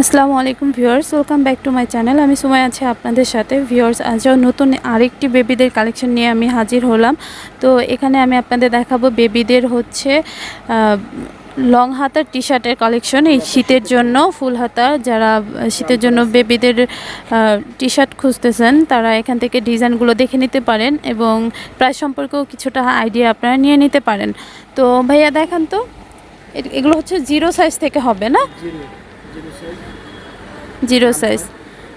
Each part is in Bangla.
আসসালামু আলাইকুম viewers, welcome back to my channel. আমি সময় আছি আপনাদের সাথে। ভিউয়ার্স, আজও নতুন আরেকটি বেবিদের কালেকশন নিয়ে আমি হাজির হলাম। তো এখানে আমি আপনাদের দেখাবো বেবিদের হচ্ছে লং হাতার টি শার্টের কালেকশন। এই শীতের জন্য ফুল হাতা, যারা শীতের জন্য বেবিদের টি শার্ট খুঁজতেছেন, তারা এখান থেকে ডিজাইনগুলো দেখে নিতে পারেন এবং প্রায় সম্পর্কেও কিছুটা আইডিয়া আপনারা নিয়ে নিতে পারেন। তো ভাইয়া, দেখান তো। এগুলো হচ্ছে জিরো সাইজ থেকে হবে না? Zero size.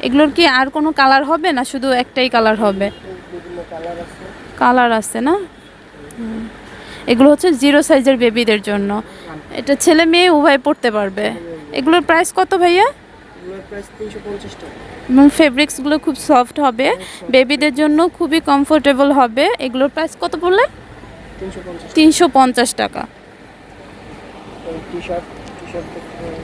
এগুলোর কি আর কোনো কালার হবে না শুধু একটাই কালার হবে? কালার আছে না? এগুলো হচ্ছে জিরো সাইজের বেবিদের জন্য। এটা ছেলে মেয়ে উভয় পড়তে পারবে। এগুলোর প্রাইস কত ভাইয়া? এবং ফেব্রিক্সগুলো খুব সফট হবে। বেবিদের জন্য খুবই কমফোর্টেবল হবে। এগুলোর প্রাইস কত পঞ্চাশ তিনশো পঞ্চাশ টাকা টি শার্ট টি শার্ট দেখতে পারেন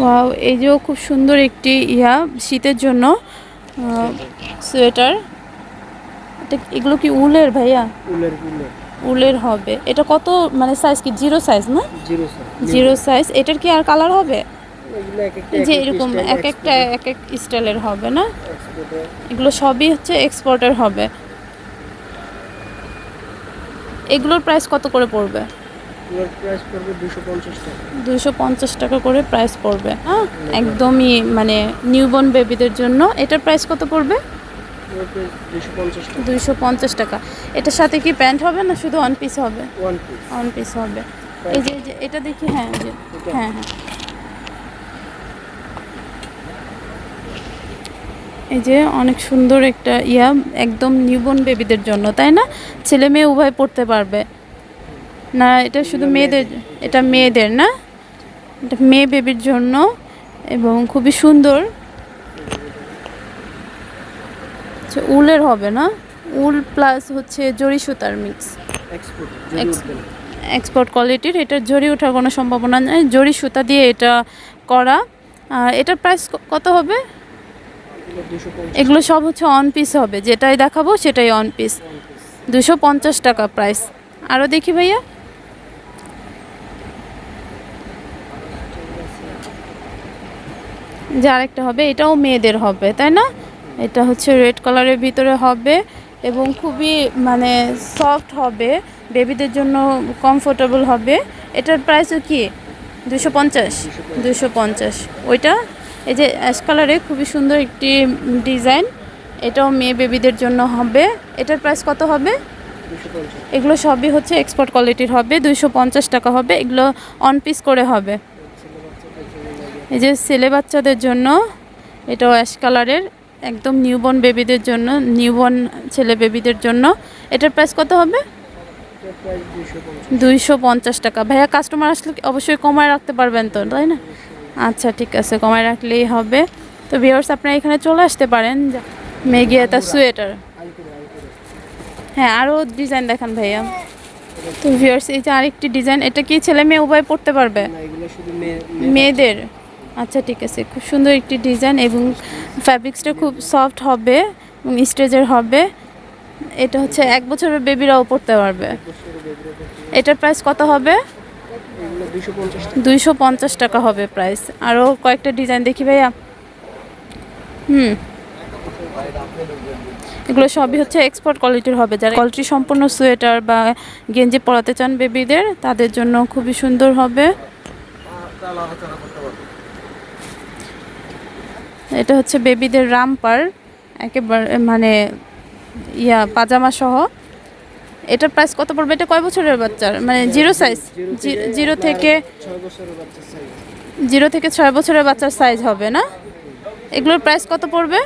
ওয়াও এই যে খুব সুন্দর একটি ইয়া শীতের জন্য সোয়েটার। এটা এগুলো কি উলের ভাইয়া? উলের উলের। উলের হবে। এটা কত মানে সাইজ কি? জিরো সাইজ না? জিরো সাইজ এটার কি আর কালার হবে? যে এরকম এক একটা এক এক স্টাইলের হবে না? এগুলো সবই হচ্ছে এক্সপোর্টের হবে। এগুলোর প্রাইস কত করে পড়বে? এগুলোর প্রাইস পড়বে দুশো পঞ্চাশ টাকা। দুশো পঞ্চাশ টাকা করে প্রাইস পড়বে। হ্যাঁ একদমই মানে নিউবর্ন বেবিদের জন্য। এটার প্রাইস কত পড়বে? দুইশো পঞ্চাশ টাকা। এটার সাথে কি প্যান্ট হবে না শুধু ওয়ান পিস হবে? ওয়ান পিস ওয়ান পিস হবে। এই যে এই যে এটা দেখি হ্যাঁ যে হ্যাঁ হ্যাঁ। এই যে অনেক সুন্দর একটা ইয়া একদম নিউবর্ন বেবিদের জন্য তাই না? ছেলে মেয়ে উভয় পড়তে পারবে। না এটা শুধু মেয়েদের এটা মেয়েদের না এটা মেয়ে বেবির জন্য এবং খুবই সুন্দর। আচ্ছা, উলের হবে না? উল প্লাস হচ্ছে জরি সুতার মিক্স এক্সপোর্ট কোয়ালিটির এটার জরি ওঠার কোনো সম্ভাবনা নেই। জরি সুতা দিয়ে এটা করা। আর এটার প্রাইস কত হবে? এগুলো সব হচ্ছে অন পিস হবে। যেটাই দেখাবো সেটাই অন পিস দুশো পঞ্চাশ টাকা প্রাইস আরও দেখি ভাইয়া। যে আরেকটা হবে, এটাও মেয়েদের হবে, তাই না? এটা হচ্ছে রেড কালারের ভিতরে হবে এবং খুবই মানে সফট হবে বেবিদের জন্য কমফোর্টেবল হবে। এটার প্রাইস কি? দুশো পঞ্চাশ। দুশো পঞ্চাশ। ওইটা? এই যে অ্যাশ কালারে খুবই সুন্দর একটি ডিজাইন এটাও মেয়ে বেবিদের জন্য হবে। এটার প্রাইস কত হবে? এগুলো সবই হচ্ছে এক্সপোর্ট কোয়ালিটির হবে পঞ্চাশ টাকা হবে। এগুলো অন পিস করে হবে। এই যে ছেলে বাচ্চাদের জন্য এটাও অ্যাশ কালারের একদম নিউবর্ন বেবিদের জন্য নিউবর্ন ছেলে বেবিদের জন্য। এটার প্রাইস কত হবে? দুইশো পঞ্চাশ টাকা। ভাইয়া কাস্টমার আসলে অবশ্যই কমায় রাখতে পারবেন তো তাই না? আচ্ছা ঠিক আছে কমায় রাখলেই হবে। তো ভিউয়ার্স আপনারা এখানে চলে আসতে পারেন সোয়েটার করে আই করে হ্যাঁ আরও ডিজাইন দেখান ভাইয়া। তো ভিউয়ার্স এই যে আরেকটি ডিজাইন এটা কি ছেলে মেয়ে উভয় পড়তে পারবে? মেয়েদের? আচ্ছা ঠিক আছে। খুব সুন্দর একটি ডিজাইন এবং ফ্যাব্রিক্সটা খুব সফট হবে এবং স্টেজের হবে। এটা হচ্ছে এক বছরের বেবিরাও পড়তে পারবে। এটার প্রাইস কত হবে? দুইশো পঞ্চাশ টাকা হবে প্রাইস আরও কয়েকটা ডিজাইন দেখি ভাইয়া। হুম। এগুলো সবই হচ্ছে এক্সপোর্ট কোয়ালিটির হবে। যারা কোয়ালিটি সম্পূর্ণ সোয়েটার বা গেঞ্জি পরাতে চান বেবিদের তাদের জন্য খুবই সুন্দর হবে। এটা হচ্ছে বেবিদের রামপার, একেবারে মানে ইয়া, পাজামা সহ। এটার প্রাইস কত পড়বে? এটা কয় বছরের বাচ্চার? মানে জিরো সাইজ জিরো থেকে জিরো থেকে ছয় বছরের বাচ্চার সাইজ হবে না? এগুলোর প্রাইস কত পড়বে?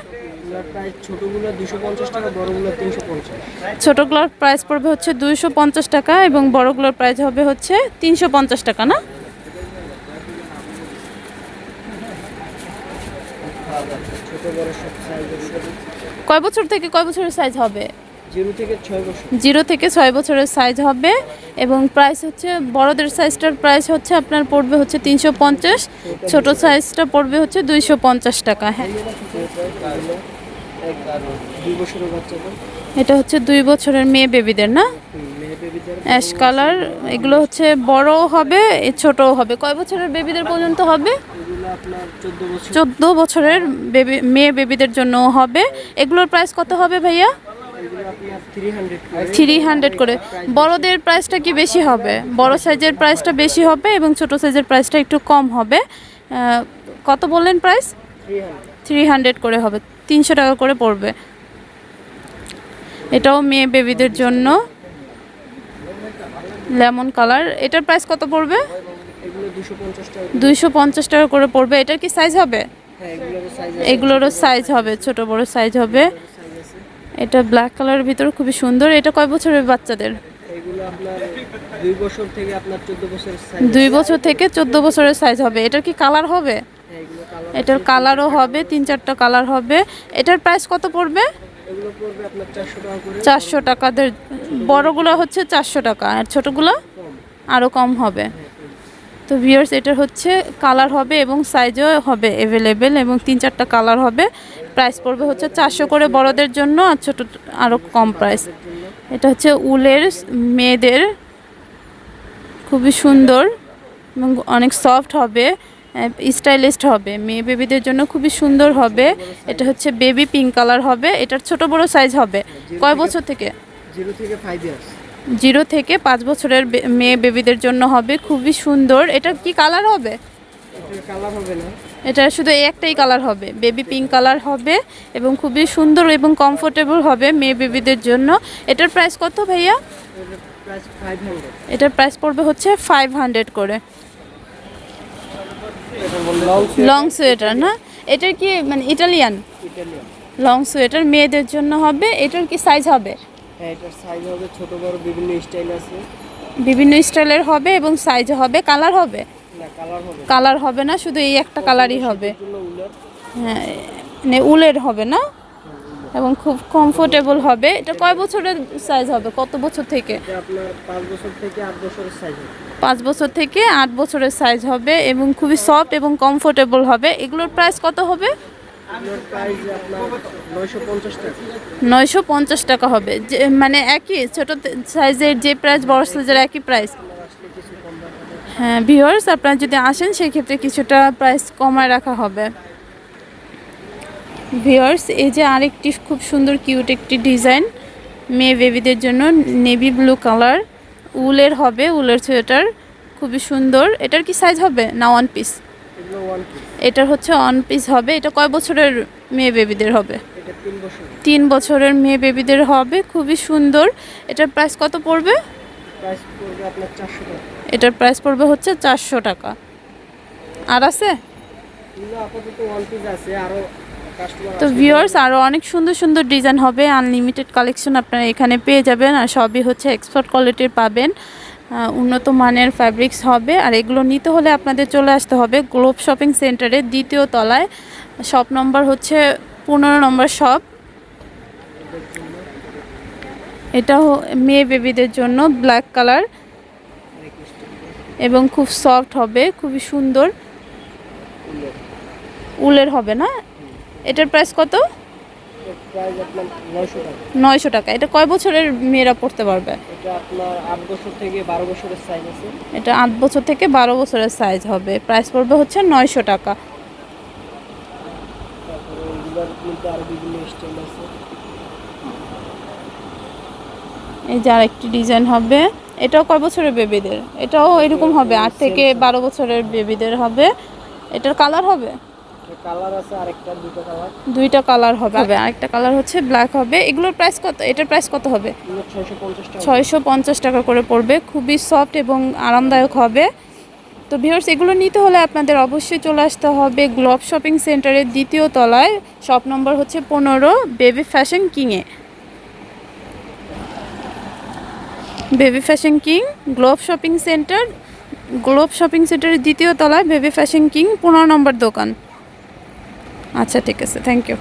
ছোটোগুলোর প্রাইস পড়বে হচ্ছে দুইশো পঞ্চাশ টাকা এবং বড়গুলোর প্রাইস হবে হচ্ছে তিনশো পঞ্চাশ টাকা, না ছোটো বড় সব সাইজ আছে কয় বছর থেকে কয় বছরের সাইজ হবে? জিরো থেকে ছয় বছরের সাইজ হবে এবং প্রাইস হচ্ছে বড়দের সাইজটার প্রাইস হচ্ছে আপনার পড়বে হচ্ছে তিনশো পঞ্চাশ ছোটো সাইজটা পড়বে হচ্ছে দুইশো পঞ্চাশ টাকা হ্যাঁ। এটা হচ্ছে দুই বছরের মেয়ে বেবিদের না? অ্যাশ কালার এগুলো হচ্ছে বড় হবে ছোটও হবে। কয় বছরের বেবিদের পর্যন্ত হবে? চোদ্দ বছরের বেবি মেয়ে বেবিদের জন্য হবে। এগুলোর প্রাইস কত হবে ভাইয়া? থ্রি হান্ড্রেড করে। বড়দের প্রাইসটা কি বেশি হবে? বড় সাইজের প্রাইসটা বেশি হবে এবং ছোট সাইজের প্রাইসটা একটু কম হবে। কত বললেন প্রাইস থ্রি হান্ড্রেড করে হবে। তিনশো টাকা করে পড়বে। এটাও মেয়ে বেবিদের জন্য। Lemon colour. এটার প্রাইস কত পড়বে? দুইশো পঞ্চাশ টাকা করে। পড়বে। এটার কি সাইজ হবে? হ্যাঁ এগুলোরও সাইজ হবে ছোট বড় সাইজ হবে। এটা ব্ল্যাক কালারের ভিতরে খুবই সুন্দর। এটা কয় বছরের বাচ্চাদের? দুই বছর থেকে চোদ্দ বছরের সাইজ হবে। এটার কি কালার হবে? হ্যাঁ এটার কালারও হবে তিন চারটা কালার হবে। এটার প্রাইস কত পড়বে? চারশো টাকাদের। বড়গুলো হচ্ছে চারশো টাকা। আর ছোটোগুলো? আরও কম হবে। তো ভিউয়ার্স এটা হচ্ছে কালার হবে এবং সাইজও হবে অ্যাভেলেবেল এবং তিন চারটা কালার হবে। প্রাইস পড়বে হচ্ছে চারশো করে বড়দের জন্য আর ছোটো আরও কম প্রাইস এটা হচ্ছে উলের, মেয়েদের খুবই সুন্দর এবং অনেক সফট হবে স্টাইলিস্ট হবে। মেয়ে বেবিদের জন্য খুবই সুন্দর হবে। এটা হচ্ছে বেবি পিঙ্ক কালার হবে। এটার ছোট বড় সাইজ হবে। কয় বছর থেকে? জিরো থেকে ফাইভ ইয়ার্স জিরো থেকে পাঁচ বছরের মেয়ে বেবিদের জন্য হবে খুবই সুন্দর। এটা কি কালার হবে? কালার হবে না। এটা শুধু একটাই কালার হবে। বেবি পিঙ্ক কালার হবে এবং খুবই সুন্দর এবং কমফোর্টেবল হবে মেয়ে বেবিদের জন্য। এটার প্রাইস কত ভাইয়া? এটার প্রাইস পড়বে হচ্ছে ফাইভ হান্ড্রেড করে। লং লং সোয়েটার না? এটার কি মানে ইটালিয়ান লং সোয়েটার মেয়েদের জন্য হবে। এটার কি সাইজ হবে? এটার সাইজ হবে ছোট বড় বিভিন্ন স্টাইল আছে। বিভিন্ন স্টাইলের হবে এবং সাইজ হবে কালার হবে? কালার হবে না। শুধু এই একটা কালারই হবে। হ্যাঁ মানে উলের হবে না? এবং খুব কমফোর্টেবল হবে। এটা কয় বছরের সাইজ হবে? কত বছর থেকে? পাঁচ বছর থেকে আট বছরের সাইজ হবে। এবং খুবই সফট এবং কমফোর্টেবল হবে। এগুলোর প্রাইস কত হবে? নয়শো পঞ্চাশ টাকা। হবে। যে মানে একই ছোট সাইজের যে প্রাইস বড় সাইজের একই প্রাইস। হ্যাঁ ভিউয়ার্স আপনারা যদি আসেন সেক্ষেত্রে কিছুটা প্রাইস কমায় রাখা হবে। ভিউয়ার্স এই যে আরেকটি খুব সুন্দর কিউট একটি ডিজাইন মেয়ে বেবিদের জন্য নেভি ব্লু কালার উলের হবে উলের সোয়েটার খুবই সুন্দর। এটার কি সাইজ হবে না ওয়ান পিস এটার হচ্ছে ওয়ান পিস হবে। এটা কয় বছরের মেয়ে বেবিদের হবে? তিন বছরের। মেয়ে বেবিদের হবে। খুবই সুন্দর। এটার প্রাইস কত পড়বে? এটার প্রাইস পড়বে হচ্ছে চারশো টাকা। আর আছে? তো ভিউয়ার্স আরও অনেক সুন্দর সুন্দর ডিজাইন হবে। আনলিমিটেড কালেকশন আপনারা এখানে পেয়ে যাবেন। আর সবই হচ্ছে এক্সপার্ট কোয়ালিটির পাবেন। উন্নত মানের ফ্যাব্রিক্স হবে। আর এগুলো নিতে হলে আপনাদের চলে আসতে হবে গ্লোব শপিং সেন্টারে দ্বিতীয় তলায়। শপ নম্বর হচ্ছে পনেরো নম্বর শপ এটা মেয়ে বেবিদের জন্য ব্ল্যাক কালার এবং খুব সফট হবে, খুবই সুন্দর। উলের হবে না? এটার প্রাইস কত? নয়শো টাকা। এটা কয় বছরের মেয়েরা পড়তে পারবে? এটা আপনার আট বছর থেকে বারো বছরের সাইজ আছে। এটা আট বছর থেকে বারো বছরের সাইজ হবে। প্রাইস পড়বে হচ্ছে নয়শো টাকা। এই যে আরেকটি ডিজাইন হবে। এটাও কয় বছরের বেবিদের এটাও এরকম হবে। আট থেকে বারো বছরের বেবিদের হবে। এটার কালার হবে? কালার আছে আরেকটা দুটো কালার। দুইটা কালার হবে। হবে আরেকটা কালার হচ্ছে ব্ল্যাক হবে। এগুলোর প্রাইস কত? এটার প্রাইস কত হবে? এগুলো ছয়শো পঞ্চাশ টাকা। ছয়শো পঞ্চাশ টাকা করে পড়বে। খুবই সফট এবং আরামদায়ক হবে। তো ভিউয়ার্স এগুলো নিতে হলে আপনাদের অবশ্যই চলে আসতে হবে গ্লোব শপিং সেন্টারের দ্বিতীয় তলায়। শপ নম্বর হচ্ছে পনেরো baby fashion কিংয়ে baby fashion king globe shopping centre globe shopping সেন্টারের দ্বিতীয় তলায় বেবি ফ্যাশন কিং পনেরো নম্বর দোকান। আচ্ছা ঠিক আছে থ্যাংক ইউ